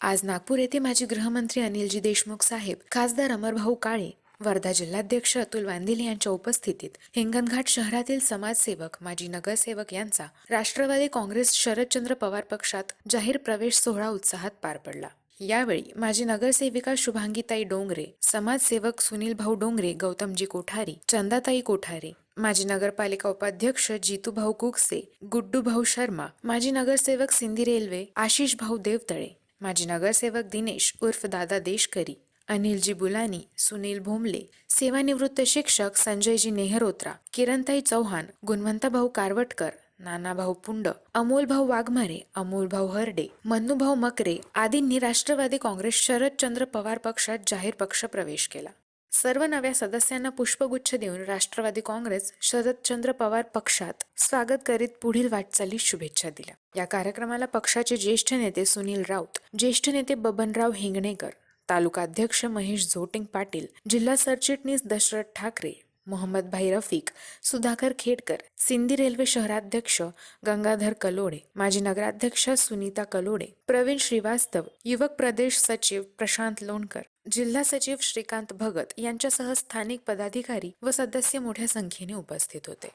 आज नागपूर येथे माजी गृहमंत्री अनिलजी देशमुख साहेब खासदार अमरभाऊ काळे वर्धा जिल्हाध्यक्ष अतुल वांदिले यांच्या उपस्थितीत हिंगणघाट शहरातील समाजसेवक माजी नगरसेवक यांचा राष्ट्रवादी काँग्रेस शरदचंद्र पवार पक्षात जाहीर प्रवेश सोहळा उत्साहात पार पडला. यावेळी माजी नगरसेविका शुभांगीताई डोंगरे समाजसेवक सुनील भाऊ डोंगरे गौतमजी कोठारी चंदाताई कोठारे माजी नगरपालिका उपाध्यक्ष जितूभाऊ कुकसे गुड्डूभाऊ शर्मा माजी नगरसेवक सिंधी रेल्वे आशिष भाऊ देवतळे माजी नगरसेवक दिनेश उर्फ दादा देशकरी अनिलजी बुलानी सुनील भोमले सेवानिवृत्त शिक्षक संजयजी नेहरोत्रा किरणताई चौहान गुणवंतभाऊ कारवटकर नानाभाऊ पुंड अमोलभाऊ वाघमारे अमोलभाऊ हरडे मन्नूभाऊ मकरे आदींनी राष्ट्रवादी काँग्रेस शरदचंद्र पवार पक्षात जाहीर पक्ष प्रवेश केला. सर्व नव्या सदस्यांना पुष्पगुच्छ देऊन राष्ट्रवादी काँग्रेस शरदचंद्र पवार पक्षात स्वागत करीत पुढील वाटचालीस शुभेच्छा दिल्या. या कार्यक्रमाला पक्षाचे ज्येष्ठ नेते सुनील राऊत ज्येष्ठ नेते बबनराव हिंगणेकर तालुकाध्यक्ष महेश झोटिंग पाटील जिल्हा सरचिटणीस दशरथ ठाकरे मोहम्मद भाई रफिक सुधाकर खेडकर सिंधी रेल्वे शहराध्यक्ष गंगाधर कलोडे माजी नगराध्यक्ष सुनीता कलोडे प्रवीण श्रीवास्तव युवक प्रदेश सचिव प्रशांत लोणकर जिल्हा सचिव श्रीकांत भगत यांच्यासह स्थानिक पदाधिकारी व सदस्य मोठ्या संख्येने उपस्थित होते.